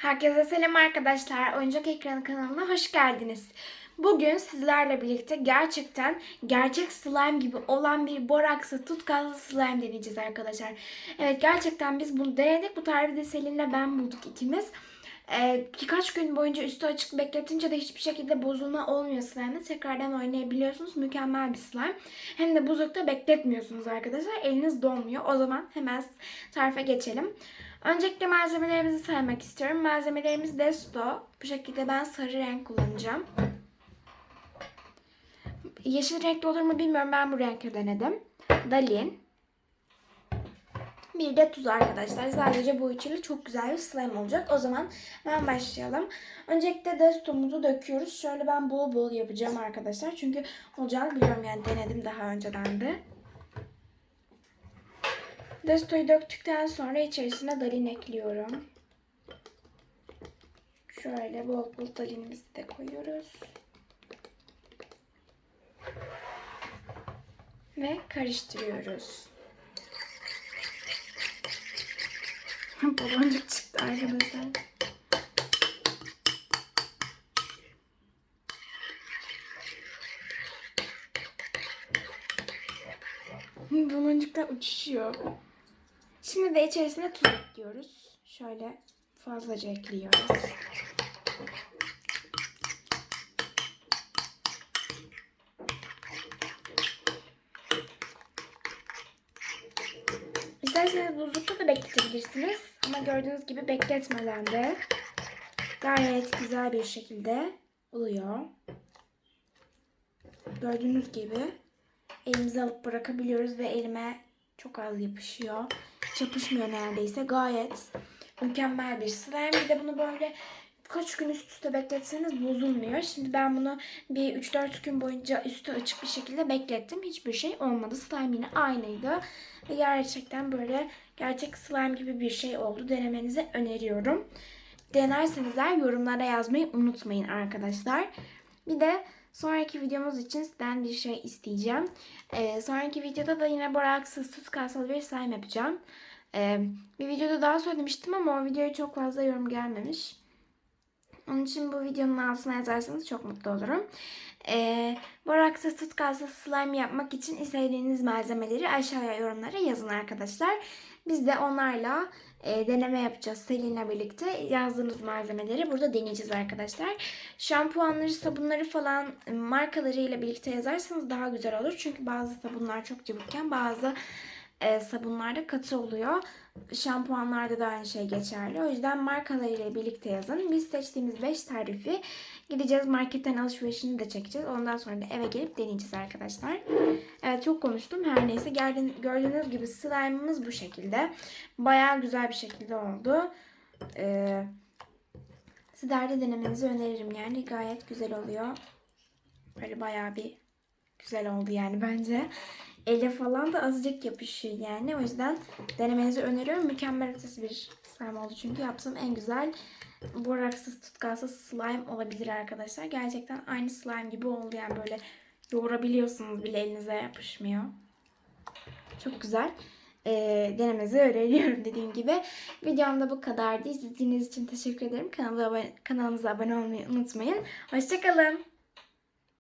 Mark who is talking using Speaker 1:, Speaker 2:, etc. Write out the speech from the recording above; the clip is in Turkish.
Speaker 1: Herkese selam arkadaşlar. Oyuncak Ekranı kanalına hoş geldiniz. Bugün sizlerle birlikte gerçekten gerçek slime gibi olan bir boraksı tutkal slime deneyeceğiz arkadaşlar. Evet gerçekten biz bunu denedik. Bu tarifi de Selin'le ben bulduk ikimiz. Ee, birkaç gün boyunca üstü açık bekletince de hiçbir şekilde bozulma olmuyor slime'da. Tekrardan oynayabiliyorsunuz. Mükemmel bir slime. Hem de buzlukta bekletmiyorsunuz arkadaşlar. Eliniz donmuyor. O zaman hemen tarife geçelim. Öncelikle malzemelerimizi saymak istiyorum. Malzemelerimiz Desto. Bu şekilde ben sarı renk kullanacağım. Yeşil renkli olur mu bilmiyorum. Ben bu renkle denedim. Dalin. Bir de tuz arkadaşlar. Sadece bu üçüyle çok güzel bir slime olacak. O zaman hemen başlayalım. Öncelikle Desto'muzu döküyoruz. Şöyle ben bol bol yapacağım arkadaşlar. Çünkü olacağını biliyorum yani denedim daha önceden de. Destoyu döktükten sonra içerisine dalin ekliyorum. Şöyle bol bol dalinimizi de koyuyoruz. Ve karıştırıyoruz. Baloncuk çıktı arkadaşlar. Baloncuklar uçuşuyor. Şimdi de içerisine tuz ekliyoruz. Şöyle fazlaca ekliyoruz. İsterseniz buzlukta da bekletebilirsiniz. Ama gördüğünüz gibi bekletmeden de gayet güzel bir şekilde oluyor. Gördüğünüz gibi elimize alıp bırakabiliyoruz ve elime çok az yapışıyor. Hiç yapışmıyor neredeyse. Gayet mükemmel bir slime. Bir de bunu böyle kaç gün üst üste bekletseniz bozulmuyor. Şimdi ben bunu bir 3-4 gün boyunca üstü açık bir şekilde beklettim. Hiçbir şey olmadı. Slime yine aynıydı. Gerçekten böyle gerçek slime gibi bir şey oldu. Denemenizi öneriyorum. Denerseniz eğer yorumlara yazmayı unutmayın arkadaşlar. Bir de sonraki videomuz için sizden bir şey isteyeceğim. Ee, sonraki videoda da yine boraksız tutkalsal bir slime yapacağım. Ee, bir videoda daha söylemiştim ama o videoya çok fazla yorum gelmemiş. Onun için bu videonun altına yazarsanız çok mutlu olurum. Ee, boraksız tutkalsız slime yapmak için istediğiniz malzemeleri aşağıya yorumlara yazın arkadaşlar. Biz de onlarla e, deneme yapacağız Selin'le birlikte. Yazdığınız malzemeleri burada deneyeceğiz arkadaşlar. Şampuanları, sabunları falan markalarıyla birlikte yazarsanız daha güzel olur. Çünkü bazı sabunlar çok cıvıkken bazı e, sabunlarda katı oluyor. Şampuanlarda da aynı şey geçerli. O yüzden markalarıyla birlikte yazın. Biz seçtiğimiz 5 tarifi gideceğiz marketten alışverişini de çekeceğiz. Ondan sonra da eve gelip deneyeceğiz arkadaşlar. Evet çok konuştum. Her neyse gördüğünüz gibi slime'ımız bu şekilde. Bayağı güzel bir şekilde oldu. Ee, sizler de denemenizi öneririm yani. Gayet güzel oluyor. Böyle bayağı bir güzel oldu yani bence. Ele falan da azıcık yapışıyor yani. O yüzden denemenizi öneriyorum. Mükemmel ötesi bir slime oldu. Çünkü yaptığım en güzel boraksız tutkalsız slime olabilir arkadaşlar. Gerçekten aynı slime gibi oldu. Yani böyle yoğurabiliyorsunuz bile elinize yapışmıyor. Çok güzel. Ee, denemenizi öneriyorum dediğim gibi. Videomda bu kadardı. İzlediğiniz için teşekkür ederim. Abone, kanalımıza abone olmayı unutmayın. Hoşçakalın.